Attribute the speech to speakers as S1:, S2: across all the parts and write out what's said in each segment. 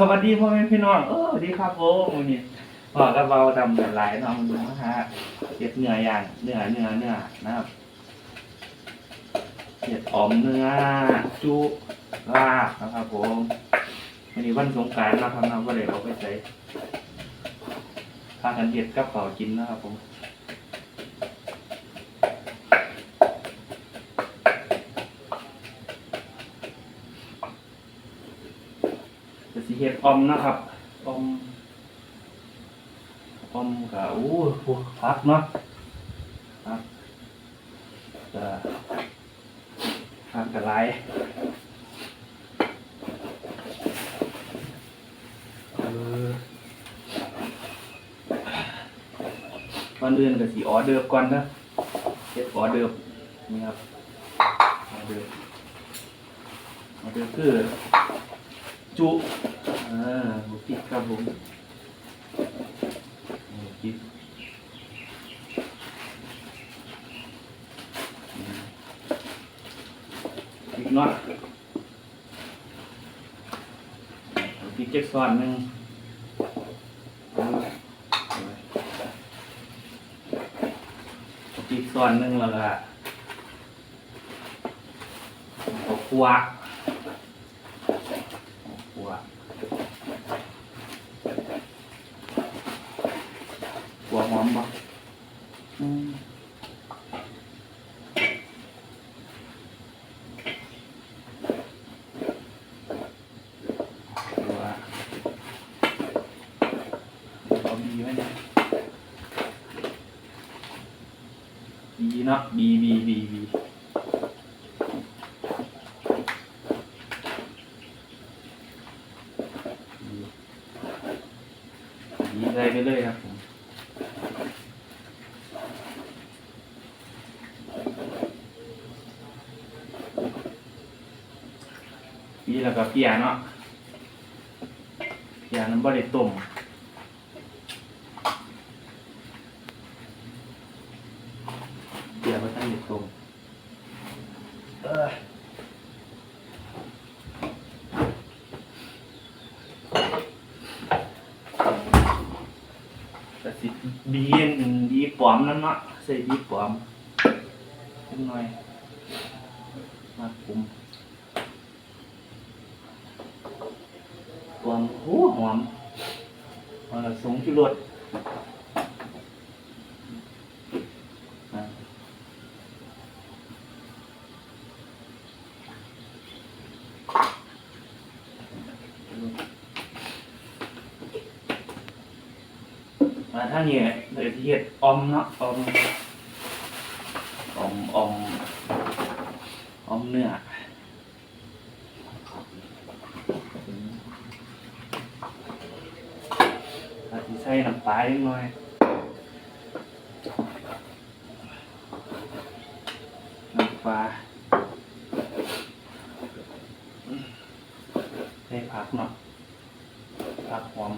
S1: สวัสดีพ่อแม่พี่น้องเออสวัสดีครับผมวันนี้พ่อกับเราทำแบบหลายน้องนะฮะเก็บเนื้อย่างเนื้อเนื้อเนื้อนะครับเก็บออมเนื้อจุลาบนะครับผมวันนี้วันสงกรารนะครับเราก็เลยเอาไปใส่พากันเห็ดกับเป่าวกินนะครับผม จะสี เห็ดออมนะครับออมออมกับอู้พวกพักเนาะครับจะพักกับไรเออก่อนอื่นก็สีออเดิร์ก่อนนะเฮ็ดออเดิร์นี่ครับออเดิร์ออเดิร์คือ จุอ่าหมูปิดครับผมหมูปิดอืมอีกน่อยหมูปิดเจ็ดซ้อนหนึ่งอาหมูปิดซ้อนหนึ่งแล้วก็เอาคั่ว หัวหัวหอมปะอืมหัวเอาบีไหมเนี่ยบีเนาะบีบีบีบี ดีเลย ไปเรื่อยครับผมนี่แล้วก็เปียเนาะเปียน้ำบริต้มเปียก็ตั้งเด็ดต้มเออ แต่สิบีอันบีปลอมนั่นเนาะใส่บีปลอมนิดหน่อยมาคุมปลอมโอ้หอมเออสงที่รสอะมาถ้าเนี่ยเดี๋ยวที่เฮ็ด อมนะอมอมอมอมเนื้ออาจจะใส่น้ำปลาเล็กน้อยน้ำปลาใส่ผักเนาะผักหอม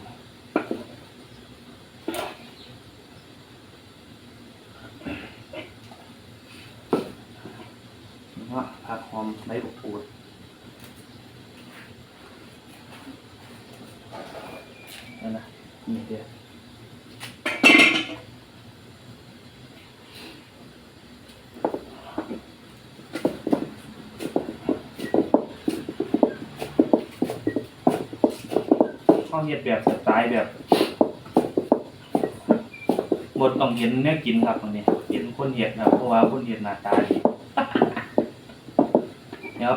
S1: ว่าผักหอมใบบุกปูด นั่นนะนี่เดียวข้าวเห็ดแบบสไตล์แบบบดต้องเห็นเนี่ยกินครับตรงนี้เห็นคนเห็ดนะเพราะว่าคนเห็ดหน้าตาดี เดี๋ยว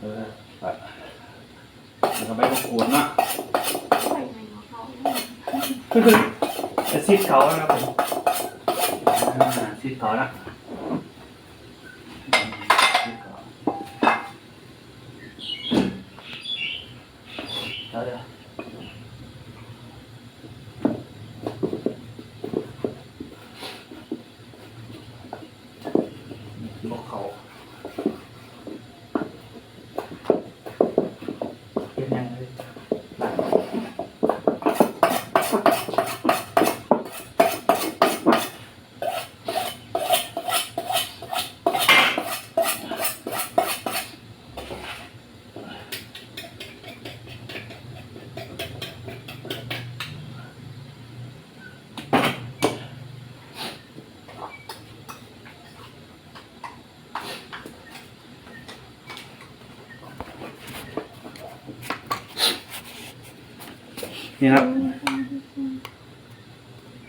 S1: เออแบบมันก็ไม่ต้องขวนเนาะ
S2: ใส่ในของเขา
S1: จะซิดเขานะครับผมอ่าซิดเขาละซิดเขาเดี๋ยวเดี๋ยวนี่คือบอกเขาเป็นยังไงหลัง อ นี่ครับ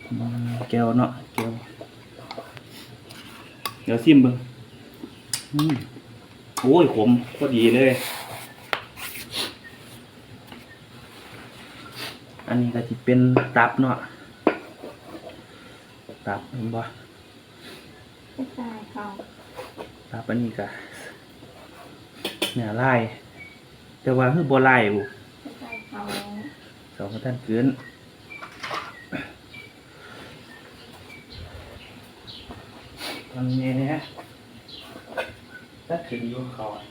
S1: อืมแก้วเนาะแก้วเดี๋ยวซิมเบิ่งอืมโอ้ยขมพอดีเลย อันนี้ก็จะเป็นตับเนาะตับเห็นบ่
S2: กระจายเขา
S1: ตับอันนี้ก็เนี่ยลายแต่ว่าคือบ่ลายบุ
S2: กระจาย เขา
S1: พระท่านเกินทำไงเนี่ยถ้าถึงอยุ่เขาอะ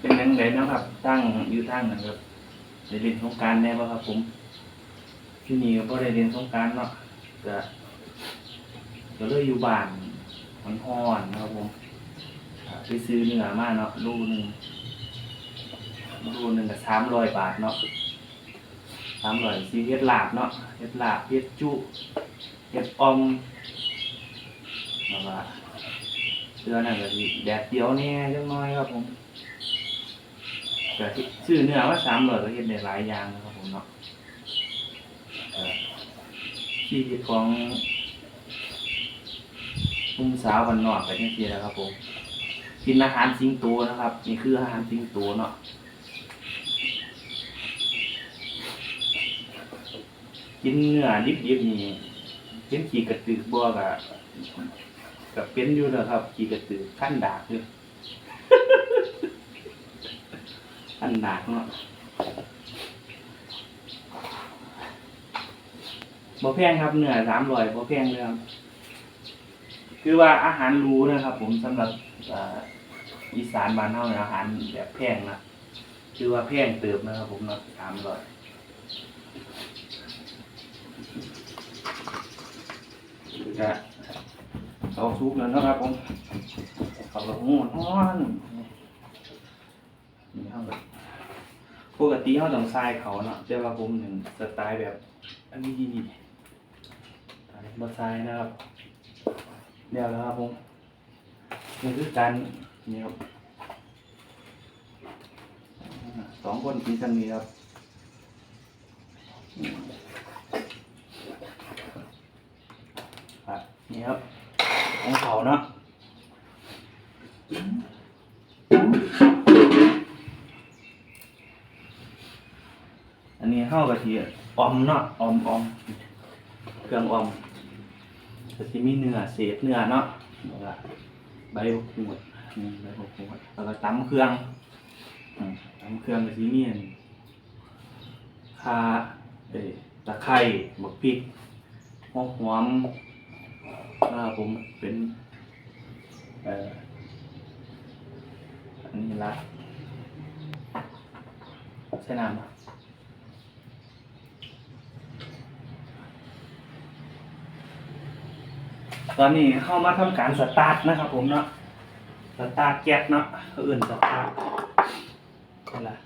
S1: เป็นยังไงนะครับ ตั้งนั้นะครับได้เรียนสงการแน่ป่ะครับ ผมที่นี่ก็ได้เรียนสงการเนาะก็ก็เลยอยู่บ้านมันฮ้อนนะครับผมไปซื้อเนื้อมาเนาะลูกหนึ่งลูกหนึ่งก็สามร้อยบาทเนาะสามร้อยซีเฮ็ดลาบเนาะเฮ็ดลาบเฮ็ดจุเฮ็ดออมแล้วก็เสื้อนั่นก็แดดเดียวแน่จังน้อยครับผม ก็ซื้อเนื้อมาสามร้อยก็เฮ็ดได้หลายอย่างนะครับผมเนาะชีวิตของหนุ่มสาววันนอกไปนี่ทีแล้วครับผมกินอาหารสิงโตนะครับ นี่คืออาหารสิงโตเนาะกินเนื้อดิบๆนี่เป็นขี่กระตือบ่กะกับเป็นอยู่นะครับขี่กระตือขั้นดากอยู่ ขั้นดากเนาะบ่แพงครับเนื้อสามร้อยบ่แพงเลยครับคือว่าอาหารรู้นะครับ ผมสำหรับอีสานบ้านเฮาเนี่ยอาหารแบบแพงนะคือว่าแพงเติบนะครับ ผมเนาะสามร้อยก็เอาซุปแล้วนะครับผมเขาละงูนอ่อนนี่เท่ากับ ปกติเขาต้องใส่เขาเนาะแต่ว่าผมหนึ่งสไตล์แบบ อันนี้นี่บอสไซนะครับเดี๋ยวแล้วครับผมนี่คือการนี่ครับสองคนกินกันนี้ครับนี่ครับของเขาเนาะากะทิออมเนาะออมออมเครื่องออมก็จะมีเนื้อเศษเนื้อเนาะแล้วก็ใบบักหูดใบบักหูดแล้วก็ตำเครื่องอืมตำเครื่องก็จะมีอันข่าเอ้ตะไคร้บักพริกหัวหอมนะครับผมเป็นเอ่ออันนี้ละใช่น้ำปะ ตอนนี้เข้ามาทำการสตาร์ทนะครับ ผมเนาะสตาร์ทแก๊สเนาะเขาอื่นสตาร์ทนี่แหละ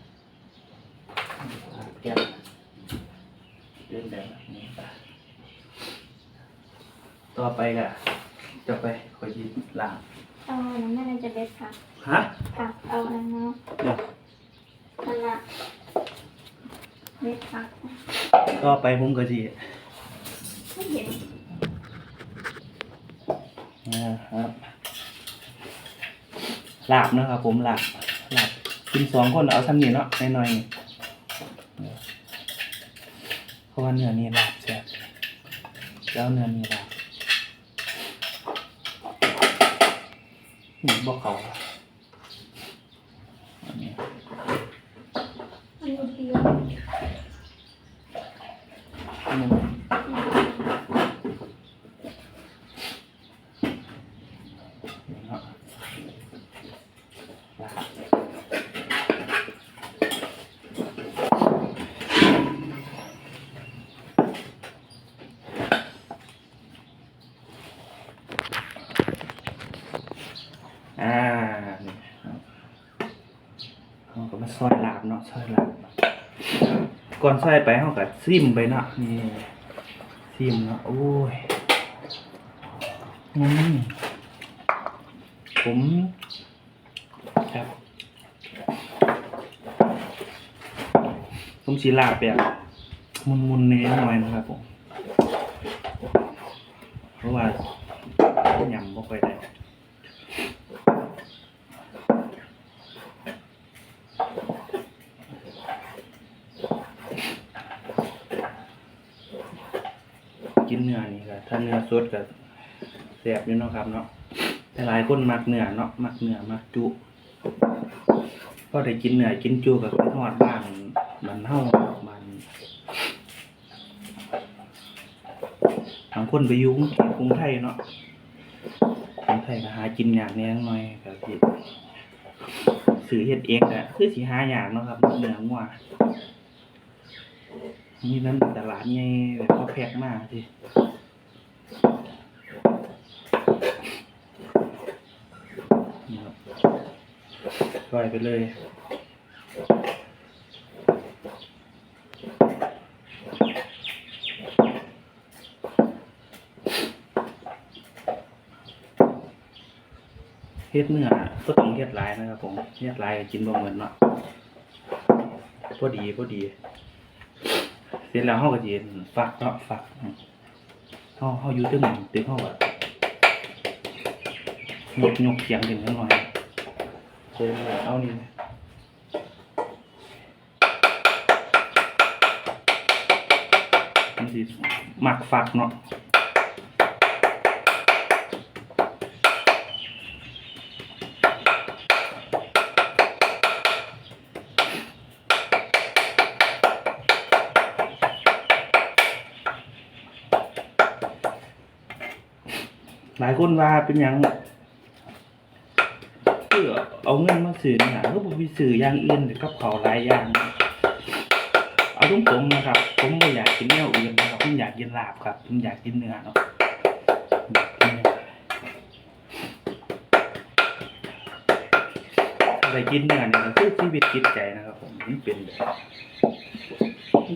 S1: สตาร์ทแก๊สเล่นแบบนี้ไปต่อไปก็จะไปคอยยิบล้าง
S2: เอาน้ำมันจะเด็ดผัก
S1: ฮะ
S2: ผักเอาอันเนาะ
S1: เดี๋ยว
S2: นั่นละเด็ดผัก
S1: ต่อไปผมก็จะ
S2: ไม่เห็น
S1: นะครับลาบนะครับ ผมหลาบหลาบกินสองคนเอาซ้ำนี่เนาะน้อยๆนี่เพราะว่าเนื้อนี่ลาบแซ่บแล้วเนื้อนี่ลาบนี่บอกเขาอันนี้
S2: มันอยู่เดียว
S1: อันนี้นี่เนาะลาบอ่านี่ ซ อยลาบเนาะซอยลาบก่อนซอยไปเฮาก็ซิมไปนะนี่ซิมนะโอ้ยอืมผมครับผมสีลาบแบบมุนๆเน้หน่อยนะครับผมเพราะว่ายำไม่ค่อยได้ กินเนื้อนี่ก็ถ้าเนื้อสดก็แซ่บอยู่เนาะครับเนาะแต่หลายคนมักเนื้อเนาะมักเนื้อมักจุก็ได้กินเนื้อกินจุกับทอดบ้างมันเท่ามันบางคนไปยุ่งกรุงไทยเนาะกรุงไทยก็หากินยากแน่หน่อยก็สิซื้อเฮ็ดเองอะคือสิหายากเนาะครับเนื้องัว นี่นั้นตลาดใหญ่แบบเขาแพ็คมาสินี่ครับปล่อยไปเลยเฮ็ดเนื้อก็ต้องเฮ็ดหลายนะครับผมเฮ็ดหลายก็กินบ่เหมือนเนาะพอดีพอดี เสร็จแล้วเขาก็สิฟักเนาะฟักเขาเขาอยู่ตึงตึงเขาแบบหยกยกเสียงขึ้นจังหน่อยเจแล้วเอานี่มันสิหมักฟักเนาะ คนว่าเป็นหยังเพื่อเอาเงินมาซื้อหนาก็บ่ไปซื้ออย่างอื่นกับเขาหลายอย่าง เอาตรงๆนะครับ ผมไม่อยากกินแนวอื่นนะครับผมอยากกินลาบครับผมอยากกินเนื้อเนาะอะไรกินเนื้อเนี่ยก็คือชีวิตจิตใจนะครับ ผมมันเป็นแบบ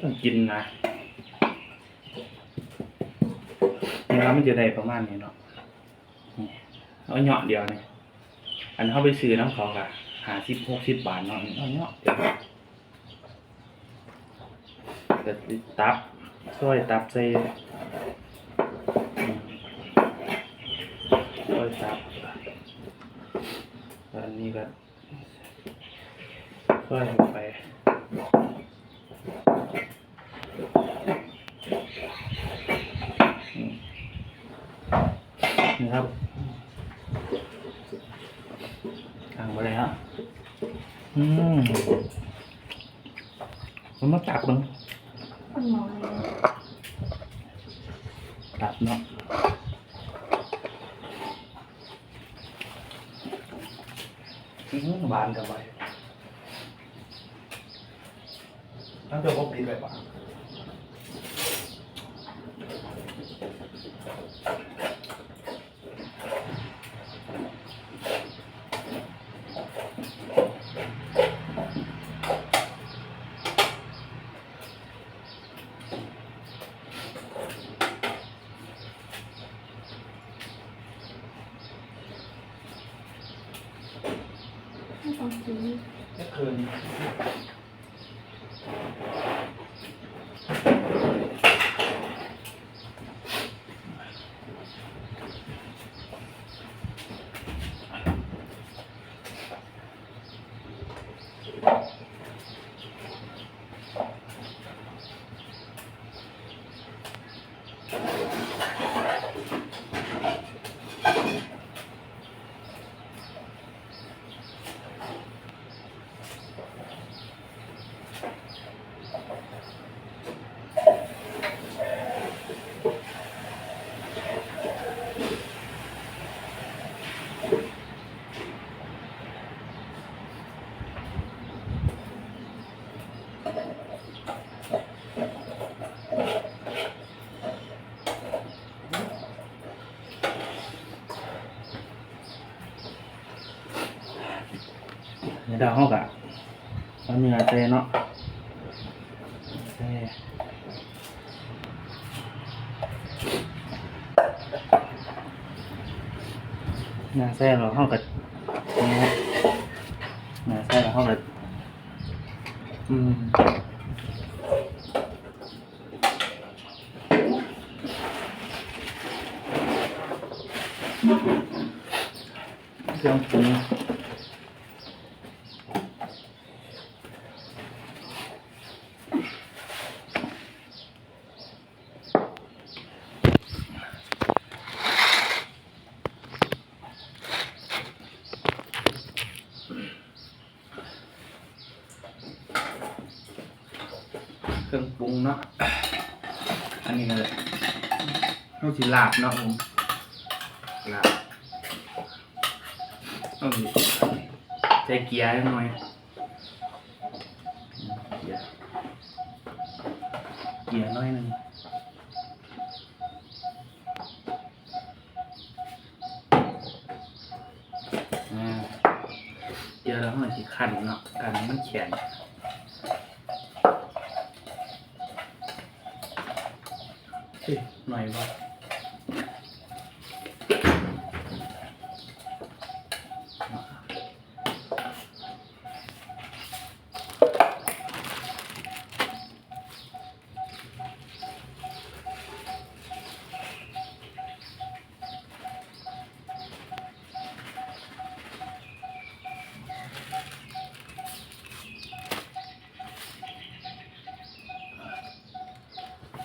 S1: ต้องกินนะเนื้อมันจะได้ประมาณนี้เนาะ เอาเหยาะเดียวนี่อันเขาไปซื้อน้ำเขาอะหาสิบหกสิบบาทเนาะเอาเหยาะเดียวก็สิตับซอยตับใส่อืมซอยตับอันนี้ก็ซอยลงไปนี่ครับ ทางไปเลยฮะอืมมันมาตักมึง
S2: คนมอง
S1: ตักเนาะอืมบานกันไปตั้งแต่พบดีไปป่ะ
S2: ไม่ต้องซื้อ
S1: แค่คืน เดี๋ยวเราห้องกะเอาเนื้อใส่เนาะใส่เนื้อใส่เราเข้ากับเนื้อเนื้อใส่เราเข้ากับอืมเครื่องปรุง เครื่องปรุงเนาะ อันนี้ก็ต้อง สิลาบเนาะผมลาบต้องสิใส่เกียร์นิดหน่อยเกียร์เกียร์หน้อยหนึงอ่าเกียร์แล้วมันสิขันเนาะกันมันแข็ง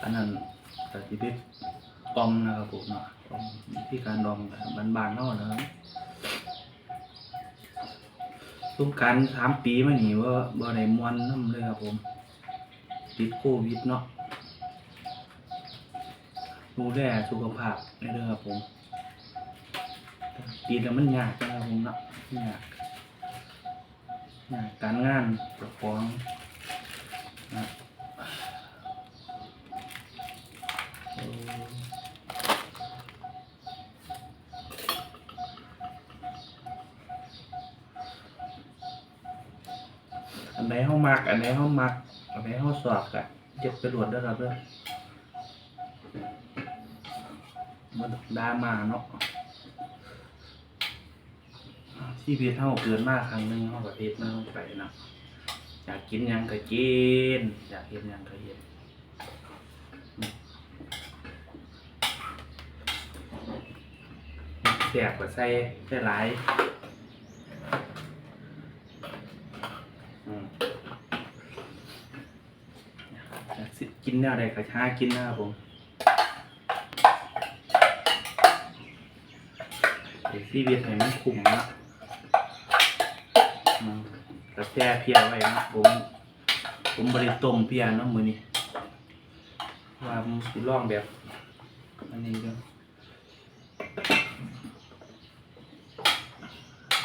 S1: อันนั้นสถิติออมนะครับผมเนาะออมวิธีการดองแบบบานๆเนาะนะครับทุกการสามปีมานี่ว่าบ่ได้มวนน้ำเลยครับผมติดโควิดเนาะดูแลสุขภาพในเรื่องครับผมปีแล้วมันยากนะครับผมเนาะยากยากการงานประกองนะ มัก อันไหนห้องมัก อันไหนห้องสอบกะเจ็บกระโดดได้ครับเพื่อนมันดามาเนาะชีวิตเท่าเกินมากครั้งหนึงเท่ากับเฮ็ดมันลงไปนะอยากกินยังก็กินอยากเฮ็ดหยังก็เฮ็ดแสบก็ใส่ใส่หลายอืม อยา กสิกินแนวใดก็หากินนะครับผมเด็กซีเวียสให้มันคุ้มนะกระแช่เพียไว้นะผม ผมบริต้มเพียเนาะมือนี้ว่าผมสิลองแบบอันนี้ก็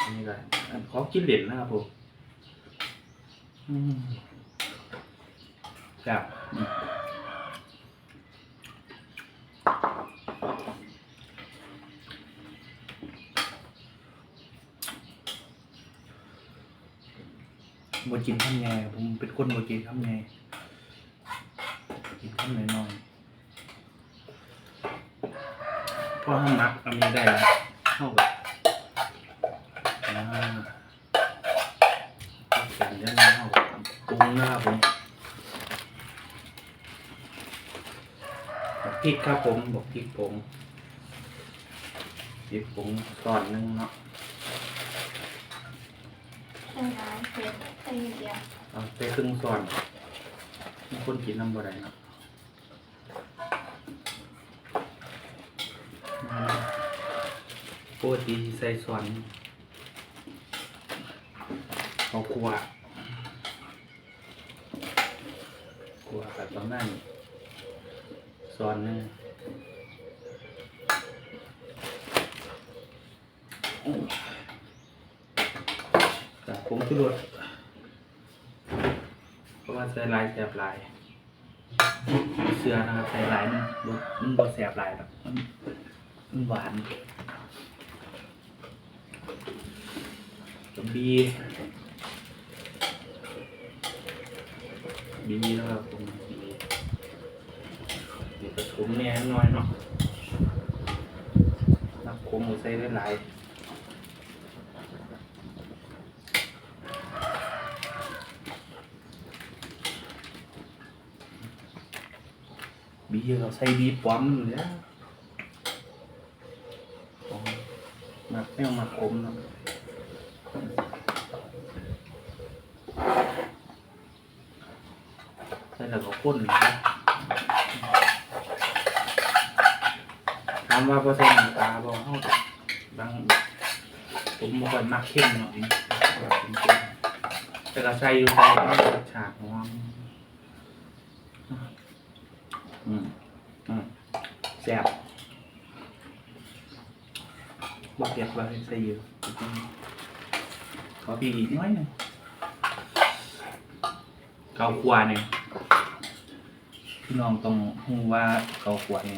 S1: อันนี้ก็อันขอกินเหรียญนะครับผมอืม บกินข้าวแงผมเป็นคนบกินข้าวแงกินข้าวหน่อยหน่อยๆพอห้องนักอันนี้ได้เข้ากับอ่าเสร็จแล้วเข้ากับปรุงนะครับผมบอกพริกครับผมบอกพริกผงพริกผงก่อนนึงเนาะ
S2: ใส่ร้ายเใส่นิดเดียว
S1: เอาไปครึ่งส่วนมีคนกินน้ำบ่ได้เนาะปกติใส่ส่วนเอาขัวขัวกับตอนนั้นส่วนนึงกับผมคือรถเพราะว่า ใส่ลายแสบลายเสื้อนะครับใส่ลายมันรถมันบ่แสบลายหรอกมันหวานบีบีนะครับผมบีเดี๋ยวผสมเนี่ยน้อยเนาะนักคมใส่ได้หลาย บีเราใส่บีป้อมเนี่ยมักแนวมักคมเนาะใส่แล้วก็ข้นนะถามว่าเปอร์เซ็นต์ตาบ่เฮาบางผมบ่ค่อยมักเข้มเนาะแบบเข้มๆแต่ก็ใส่อยู่ใส่ให้รสชาติของมันอืมอืม แซ่บบ่เผ็ดว่าใส่อยู่ขอพี่อีกน้อยหนึงเกาคั่วเนี่ยพี่น้องต้องรู้ว่าเขาขวดเนี่ย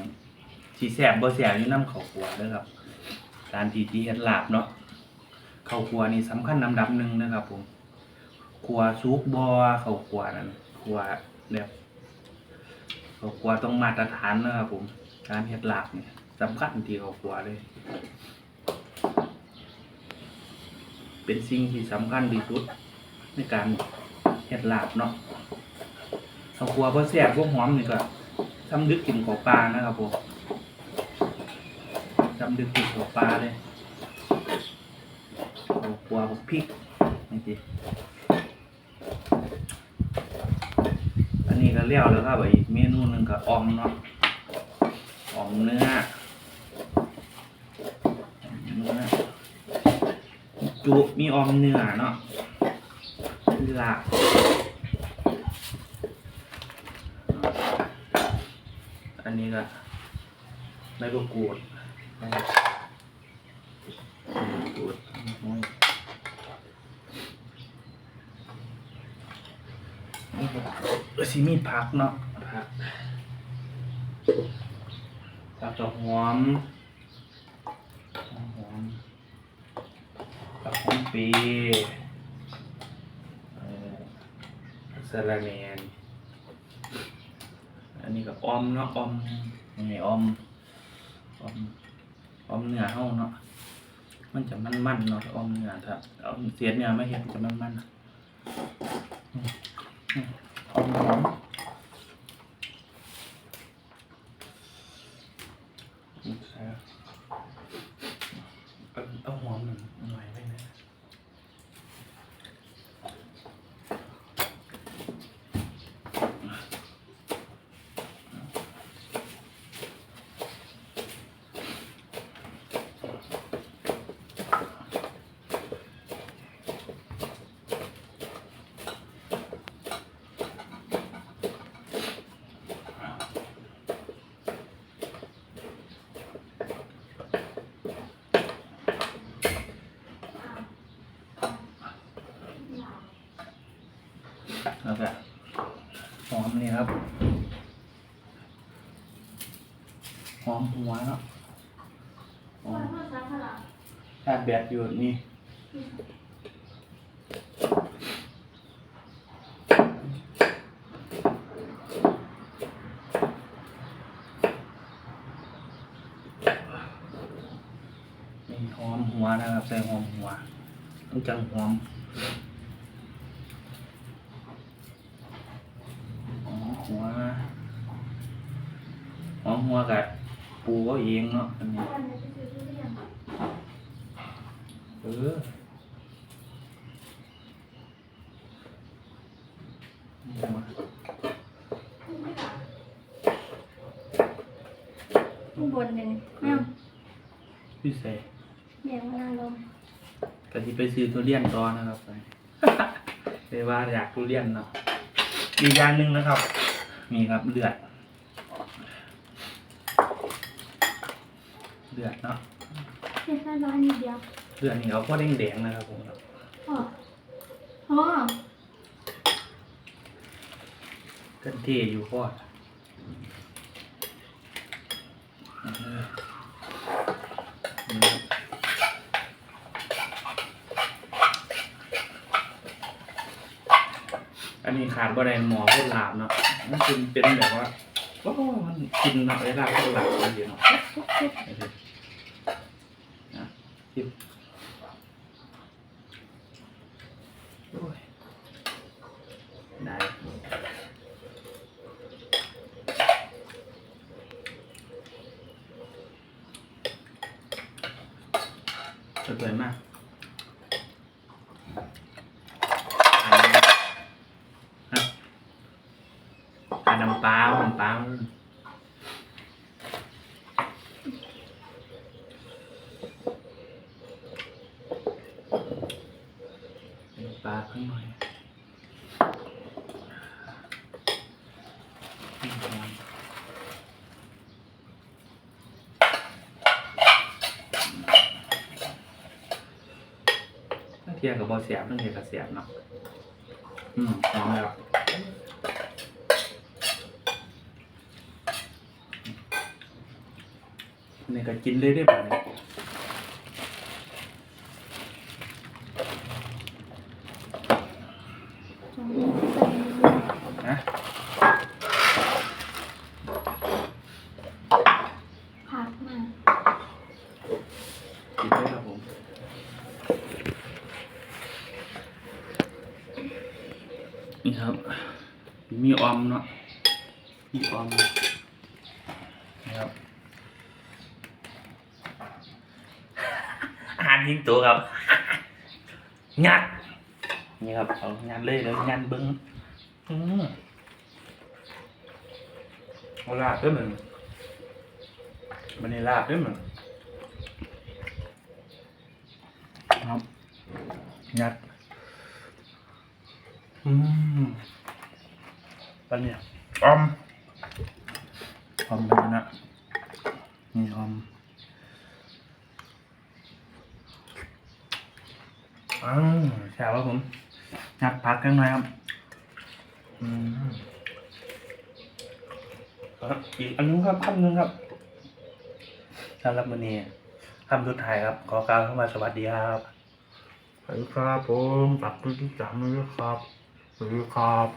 S1: สีแสบบ่แสบอยู่น้ำเขาขวดเด้อครับ การที่ที่เฮ็ดลาบเนาะเขาขวดนี่สำคัญลำดับหนึ่งนะครับผมขวสุกบ่เขาขวดนั่นขวดแบบเขาขวดต้องมาตรฐานนะครับผม การเฮ็ดหลาบเนี่ยสำคัญที่เขาขวเลย เป็นสิ่งที่สำคัญที่สุดในการเฮ็ดหลาบเนาะข้าวคั่วพอแซ่บพวกหอมนี่ก็ทำดึกกินของปลานะครับผมทำดึกกินของปลาเลยข้าวคั่วพวกพริกนี่สิอันนี้ก็เลี้ยวแล้วครับอีกเมนูหนึ่งก็ออมเนาะ ออมเนื้อเนื้อจุมีออมเนื้อเนาะลาบอันนี้ก็ใบมะกรูดใบมะกรูดนี่ก็สิมีผักเนาะ ผักผักดอกหอมหอมผักหอมปีอ่อผักสะระแหน่อันนี้ก็ออมเนาะอมนี่ออมอมอมเนื้อเฮาเนาะมันจะมันๆเนาะอมเนื้อถ้าเอาเสียเนื้อไม่เห็นจะมันมอืมออมหอมอืมใช่เอาเอาหอมหน่อยหน่อยไปนะ แล้วก็หอมนี่ครับหอมหัวเนาะหอมชาแบดอยู่นี่นี่หอมหัวนะครับใส่หอมหัวต้องจังหอม หอมหัวหอมหัวกับ ปูก็เองเนาะอันนี้เออหัว
S2: ข้างบนเลยแม่
S1: พี่เสก
S2: แม่มานั่งลม
S1: กะทิไปซื้อทุเรียนต่อนะครับไปเลยว่าอยากทุเรียนเนาะอีกอย่างหนึ่งนะครับ มีครับเลือด เลือดเนาะ
S2: แค่แค่ร้อยนิดเดียว
S1: เลือดนี่เขาก็แดงๆนะครับผม
S2: พ่อพ่อ
S1: กันเทอยู่พ่อเออนี่อันนี้ขาดบ่ได้หมอพูดลาบเนาะมันคือเป็นแบบว่าว้าวมันกินเนาะเวลาพูดลาบมันดีเนาะนะชิมโอ้ยได้สวยมากอันนี้ครับอันน้ำปลาน้ำปลาน้ำปลาข้างหน่อย ตั้งเทียกับบอเสียบต้องเทียกับเสียบเนาะอืมหอมแล้วนี่ก็กินเลยได้แบบนี้
S2: ตรงนี้ใส่
S1: นะ
S2: ผักมา
S1: กินได้ครับผม นี่ครับ มีออมเนาะ มีออมนี่ครับ อาหารยิงตัวครับ งัดนี่ครับเอางัดเลยเลยงัดเบิ้งอืมเอาลาบด้วยมึงมันนี่ลาบด้วยมึงครับงัดอืมปันเนี่ยออมออมมันนะนี่ออม อ้าแช่ว่าผมงัดพักกันหน่อยครับ อืมครับอีกอันนึงครับคำนึงครับสำหรับวันนี้คำสุดท้ายครับ ขอกล่าวเข้ามาสวัสดีครับสวัสดีครับผมตักติดตามด้วยครับสวัสดีครับ